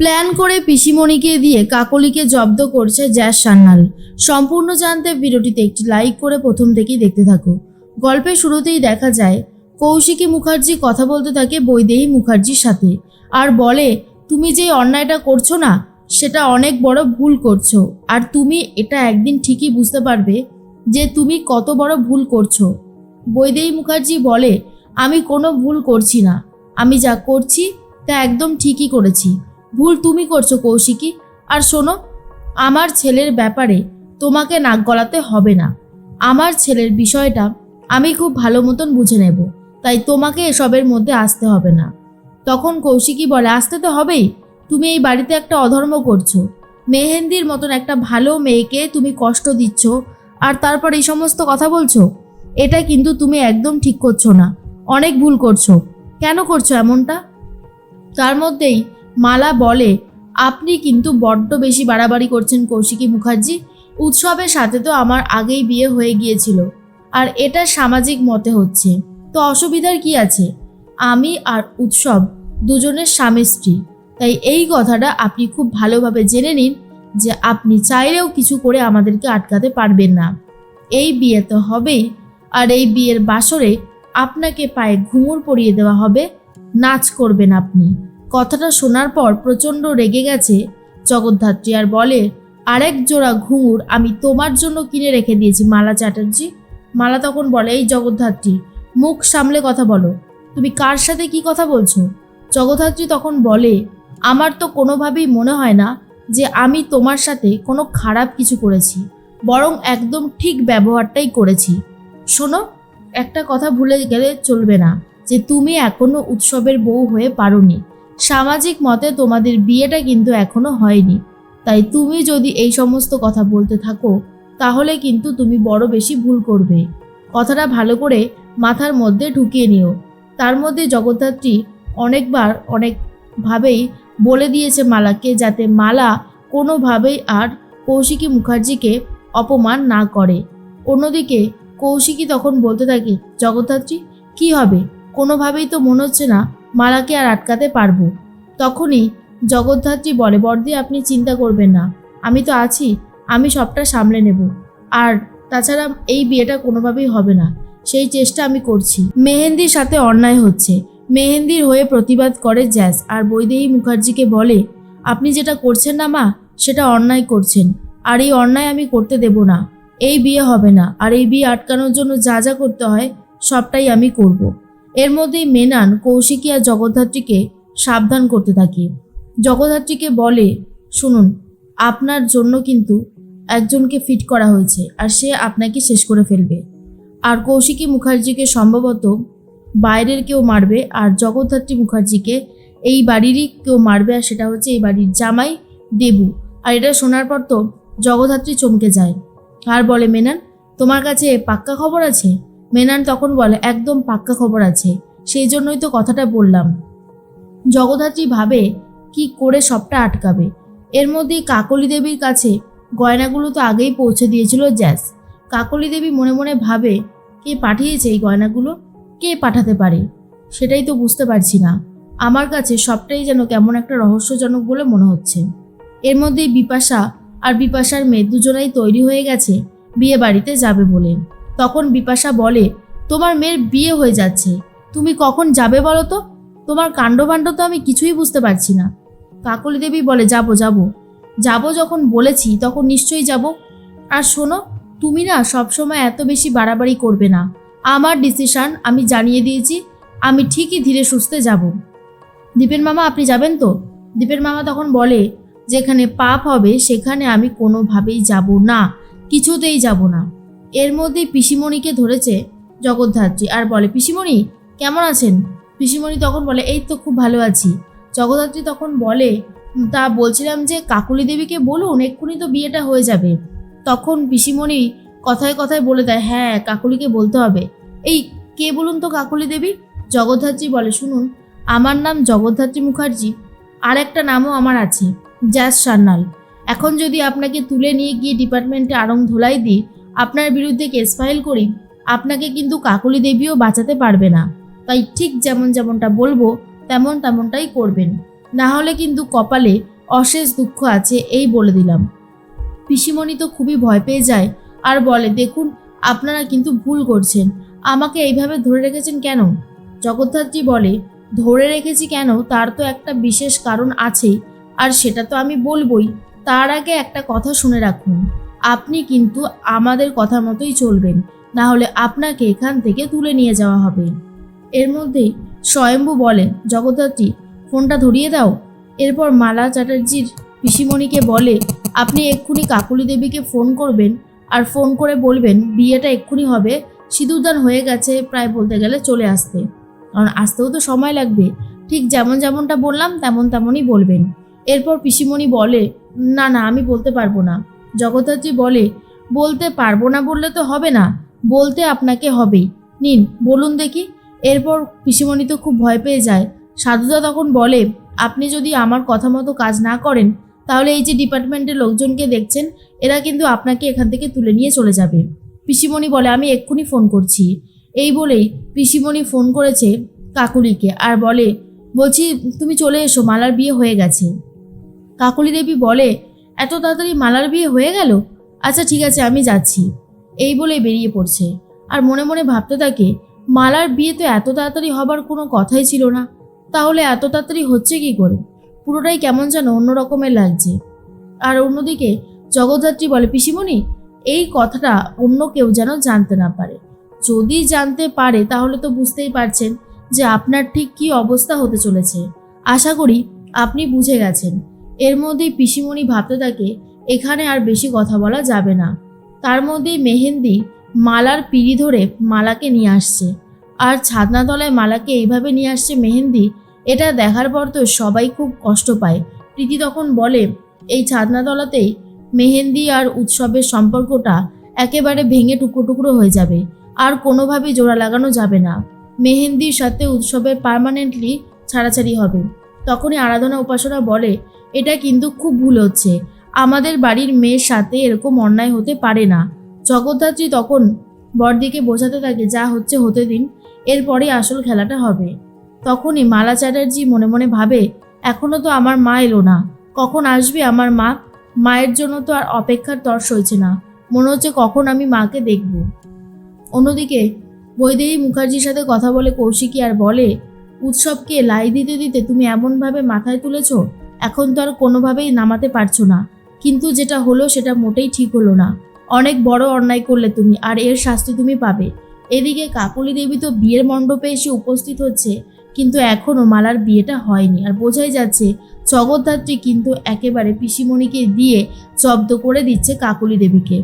Plan করে পিসিমণিকে দিয়ে কাকলিকে জব্দ করছে জ্যাস সান্যাল। সম্পূর্ণ জানতে ভিডিওটিতে একটি লাইক করে প্রথম থেকেই দেখতে থাকো। গল্পের শুরুতেই দেখা যায়, কৌশিকী মুখার্জি কথা বলতে থাকে বৈদেহী মুখার্জির সাথে আর বলে, তুমি যে অন্যায়টা করছ না, সেটা অনেক বড় ভুল করছ। আর তুমি এটা একদিন ঠিকই বুঝতে পারবে যে তুমি কত বড় ভুল করছ। বৈদেহী মুখার্জি বলে, আমি কোনো ভুল করছি না। আমি যা করছি তা একদম ঠিকই করেছি। ভুল তুমি করছ কৌশিকী। আর শোনো, আমার ছেলের ব্যাপারে তোমাকে নাক গলাতে হবে না। আমার ছেলের বিষয়টা আমি খুব ভালো মতন বুঝে নেব, তাই তোমাকে এসবের মধ্যে আসতে হবে না। তখন কৌশিকী বলে, আসতে তো হবেই। তুমি এই বাড়িতে একটা অধর্ম করছ। মেহেন্দির মতন একটা ভালো মেয়েকে তুমি কষ্ট দিচ্ছ, আর তারপর এই সমস্ত কথা বলছো? এটা কিন্তু তুমি একদম ঠিক করছ না। অনেক ভুল করছ। কেন করছ এমনটা? তার মধ্যেই মালা বলে, আপনি কিন্তু বড্ড বেশি বাড়াবাড়ি করছেন কৌশিকী মুখার্জি। উৎসবের সাথে তো আমার আগেই বিয়ে হয়ে গিয়েছিল, আর এটা সামাজিক মতে হচ্ছে। তো অসুবিধার কি আছে? আমি আর উৎসব দুজনের স্বামী স্ত্রী। তাই এই কথাটা আপনি খুব ভালোভাবে জেনে নিন যে আপনি চাইলেও কিছু করে আমাদেরকে আটকাতে পারবেন না। এই বিয়ে তো হবেই, আর এই বিয়ের বাসরে আপনাকে পায়ে ঘুঙুর পরিয়ে দেওয়া হবে। নাচ করবেন আপনি। কথাটা শোনার পর প্রচণ্ড রেগে গেছে জগদ্ধাত্রী আর বলে, আরেক জোড়া ঘুঙুর আমি তোমার জন্য কিনে রেখে দিয়েছি, মালা চ্যাটার্জি। মালা তখন বলে, এই জগদ্ধাত্রী, মুখ সামলে কথা বলো। তুমি কার সাথে কি কথা বলছো? জগদ্ধাত্রী তখন বলে, আমার তো কোনোভাবেই মনে হয় না যে আমি তোমার সাথে কোনো খারাপ কিছু করেছি, বরং একদম ঠিক ব্যবহারটাই করেছি। শোনো, একটা কথা ভুলে গেলে চলবে না যে তুমি এখনও উৎসবের বউ হয়ে পারোনি। সামাজিক মতে তোমাদের বিয়েটা কিন্তু এখনও হয়নি। তাই তুমি যদি এই সমস্ত কথা বলতে থাকো, তাহলে কিন্তু তুমি বড় বেশি ভুল করবে। কথাটা ভালো করে মাথার মধ্যে ঢুকিয়ে নিও। তার মধ্যে জগদ্ধাত্রী অনেকবার অনেকভাবেই বলে দিয়েছে মালাকে যাতে মালা কোনোভাবেই আর কৌশিকী মুখার্জিকে অপমান না করে। অন্যদিকে কৌশিকী তখন বলতে থাকে, জগদ্ধাত্রী, কি হবে? কোনোভাবেই তো মনে হচ্ছে না মালাকে আর আটকাতে পারব। তখনই জগদ্ধাত্রী বলে বর্দি আপনি চিন্তা করবেন না। আমি তো আছি। আমি সবটা সামলে নেব। আর তাছাড়া এই বিয়েটা কোনোভাবেই হবে না। সেই চেষ্টা আমি করছি। মেহেন্দির সাথে অন্যায় হচ্ছে। মেহেন্দির হয়ে প্রতিবাদ করে জ্যাস আর বৈদেহী মুখার্জিকে বলে, আপনি যেটা করছেন না মা, সেটা অন্যায় করছেন। আর এই অন্যায় আমি করতে দেব না। এই বিয়ে হবে না। আর এই বিয়ে আটকানোর জন্য যা যা করতে হয়, সবটাই আমি করব। এর মধ্যেই মেনান কৌশিকী আর জগদ্ধাত্রীকে সাবধান করতে থাকে। জগদ্ধাত্রীকে বলে, শুনুন, আপনার জন্য কিন্তু একজনকে ফিট করা হয়েছে আর সে আপনাকে শেষ করে ফেলবে। আর কৌশিকী মুখার্জিকে সম্ভবত বাইরের কেউ মারবে আর জগদ্ধাত্রী মুখার্জিকে এই বাড়িরই কেউ মারবে আর সেটা হচ্ছে এই বাড়ির জামাই দেবু। আর এটা শোনার পর তো জগদ্ধাত্রী চমকে যায়। আর বলে, মেনান, তোমার কাছে পাক্কা খবর আছে? মেনান তখন বলে, একদম পাক্কা খবর আছে। সেই জন্যই তো কথাটা বললাম। জগদ্ধাত্রী ভাবে কি করে সবটা আটকাবে। এর মধ্যেই কাকলি দেবীর কাছে গয়নাগুলো তো আগেই পৌঁছে দিয়েছিল জ্যাস। কাকলি দেবী মনে মনে ভাবে, কে পাঠিয়েছে এই গয়নাগুলো? কে পাঠাতে পারে? সেটাই তো বুঝতে পারছি না। আমার কাছে সবটাই যেন কেমন একটা রহস্যজনক বলে মনে হচ্ছে। এর মধ্যেই বিপাশা আর বিপাশার মেয়ে দুজনাই তৈরি হয়ে গেছে বিয়ে বাড়িতে যাবে বলে। তখন বিপাশা বলে, তোমার মেয়ের বিয়ে হয়ে যাচ্ছে। তুমি কখন যাবে বলো তো? তোমার কাণ্ডবাণ্ড তো আমি কিছুই বুঝতে পারছি না। কাকলি দেবী বলে, যাব যাব। যাব যখন বলেছি, তখন নিশ্চয়ই যাব। আর শোনো, তুমি না সবসময় এত বেশি বাড়াবাড়ি করবে না। আমার ডিসিশন আমি জানিয়ে দিয়েছি, আমি ঠিকই ধীরে সুস্থে যাব। দীপের মামা, আপনি যাবেন তো? দীপের মামা তখন বলে, যেখানে পাপ হবে, সেখানে আমি কোনোভাবেই যাব না। কিছুতেই যাব না। এর মধ্যেই পিসিমণিকে ধরেছে জগদ্ধাত্রী। আর বলে, পিসিমণি, কেমন আছেন? পিসিমণি তখন বলে, এই তো খুব ভালো আছি। জগদ্ধাত্রী তখন বলে, তা বলছিলাম যে কাকুলি দেবীকে বলুন, এক্ষুনি তো বিয়েটা হয়ে যাবে। তখন পিসিমণি কথায় কথায় বলে দেয় হ্যাঁ কাকুলিকে বলতে হবে। এই, কে বলুন তো কাকুলি দেবী? জগদ্ধাত্রী বলে, শুনুন, আমার নাম জগদ্ধাত্রী মুখার্জি, আর একটা নামও আমার আছে জ্যাস সান্যাল। এখন যদি আপনাকে তুলে নিয়ে গিয়ে ডিপার্টমেন্টে আড়ং ধোলাই দিই আপনার বিরুদ্ধে কেস ফাইল করি, আপনাকে কিন্তু কাকলি দেবীও বাঁচাতে পারবে না। তাই ঠিক যেমন যেমনটা বলব, তেমন তেমনটাই করবেন। না হলে কিন্তু কপালে অশেষ দুঃখ আছে, এই বলে দিলাম। পিসিমণি তো খুবই ভয় পেয়ে যায় আর বলে, দেখুন, আপনারা কিন্তু ভুল করছেন। আমাকে এইভাবে ধরে রেখেছেন কেন? জগদ্ধাত্রী বলে, ধরে রেখেছি কেন? তার তো একটা বিশেষ কারণ আছেই। আর সেটা তো আমি বলবই। তার আগে একটা কথা শুনে রাখুন। আপনি কিন্তু আমাদের কথা মতোই চলবেন। না হলে আপনাকে এখান থেকে তুলে নিয়ে যাওয়া হবে। এর মধ্যেই স্বয়ম্ভু বলেন, জগদ্ধাত্রী, ফোনটা ধরিয়ে দাও। এরপর মালা চ্যাটার্জির পিসিমণিকে বলে, আপনি এক্ষুনি কাকুলি দেবীকে ফোন করবেন আর ফোন করে বলবেন, বিয়েটা এক্ষুনি হবে, সিঁদুরদান হয়ে গেছে প্রায় বলতে গেলে চলে আসতে। কারণ আসতেও তো সময় লাগবে। ঠিক যেমন যেমনটা বললাম, তেমন তেমনই বলবেন। এরপর পিসিমণি বলে, না না, আমি বলতে পারব না। জগদ্ধাত্রী বলে, বলতে পারব না বললে তো হবে না, বলতে আপনাকে হবেই নিন, বলুন দেখি। এরপর পিসিমণি তো খুব ভয় পেয়ে যায়। সাধুদা তখন বলে, আপনি যদি আমার কথা মতো কাজ না করেন, তাহলে এই যে ডিপার্টমেন্টের লোকজনকে দেখছেন, এরা কিন্তু আপনাকে এখান থেকে তুলে নিয়ে চলে যাবে। পিসিমণি বলে, আমি এক্ষুনি ফোন করছি। এই বলেই পিসিমণি ফোন করেছে কাকুলিকে আর বলে, বলছি, তুমি চলে এসো, মালার বিয়ে হয়ে গেছে। কাকুলি দেবী বলে এত তাড়াতাড়ি মালার বিয়ে হয়ে গেল? আচ্ছা ঠিক আছে, আমি যাচ্ছি। এই বলে বেরিয়ে পড়ছে। আর মনে মনে ভাবতে থাকে, মালার বিয়ে তো এত তাড়াতাড়ি হবার কোনো কথাই ছিল না। তাহলে এত তাড়াতাড়ি হচ্ছে কি করে? পুরোটাই কেমন যেন অন্য রকমের লাগছে। আর অন্যদিকে জগদ্ধাত্রী বলে, পিসিমণি, এই কথাটা অন্য কেউ যেন জানতে না পারে। যদি জানতে পারে, তাহলে তো বুঝতেই পারছেন যে আপনার ঠিক কী অবস্থা হতে চলেছে। আশা করি আপনি বুঝে গেছেন। এর মধ্যেই পিসিমণি ভাবতে থাকে, এখানে আর বেশি কথা বলা যাবে না। তার মধ্যেই মেহেন্দি মালার পিড়ি ধরে মালাকে নিয়ে আসছে। আর ছাদনাতলায় মালাকে এইভাবে নিয়ে আসছে মেহেন্দি, এটা দেখার পর তো সবাই খুব কষ্ট পায়। প্রীতি তখন বলে, এই ছাদনাতলাতেই মেহেন্দি আর উৎসবের সম্পর্কটা একেবারে ভেঙে টুকরো টুকরো হয়ে যাবে, আর কোনোভাবেই জোড়া লাগানো যাবে না। মেহেন্দির সাথে উৎসবের পার্মানেন্টলি ছাড়াছাড়ি হবে। তখনই আরাধনা উপাসনা বলে, এটা কিন্তু খুব ভুল হচ্ছে। আমাদের বাড়ির মেয়ের সাথে এরকম অন্যায় হতে পারে না। জগদ্ধাত্রী তখন বরদিকে বোঝাতে থাকে, যা হচ্ছে হতে দিন এরপরে আসল খেলাটা হবে। তখনই মালা চ্যাটার্জি মনে মনে ভাবে এখনও তো আমার মা এলো না। কখন আসবে আমার মা? মায়ের জন্য তো আর অপেক্ষার তর সইছে না। মনে হচ্ছে কখন আমি মাকে দেখব। অন্যদিকে বৈদেহী মুখার্জির সাথে কথা বলে কৌশিকী আর বলে উৎসবকে লাই দিতে দিতে তুমি এমনভাবে মাথায় তুলেছ, এখন তো আর কোনোভাবেই নামাতে পারছ না। কিন্তু যেটা হলো সেটা মোটেই ঠিক হলো না। অনেক বড় অন্যায় করলে তুমি, আর এর শাস্তি তুমি পাবে। এদিকে কাকলি দেবী তো বিয়ের মণ্ডপে এসে উপস্থিত হচ্ছে, কিন্তু এখনও মালার বিয়েটা হয়নি। আর বোঝাই যাচ্ছে, জগদ্ধাত্রী কিন্তু একেবারে পিসিমণিকে দিয়ে জব্দ করে দিচ্ছে কাকলি দেবীকে।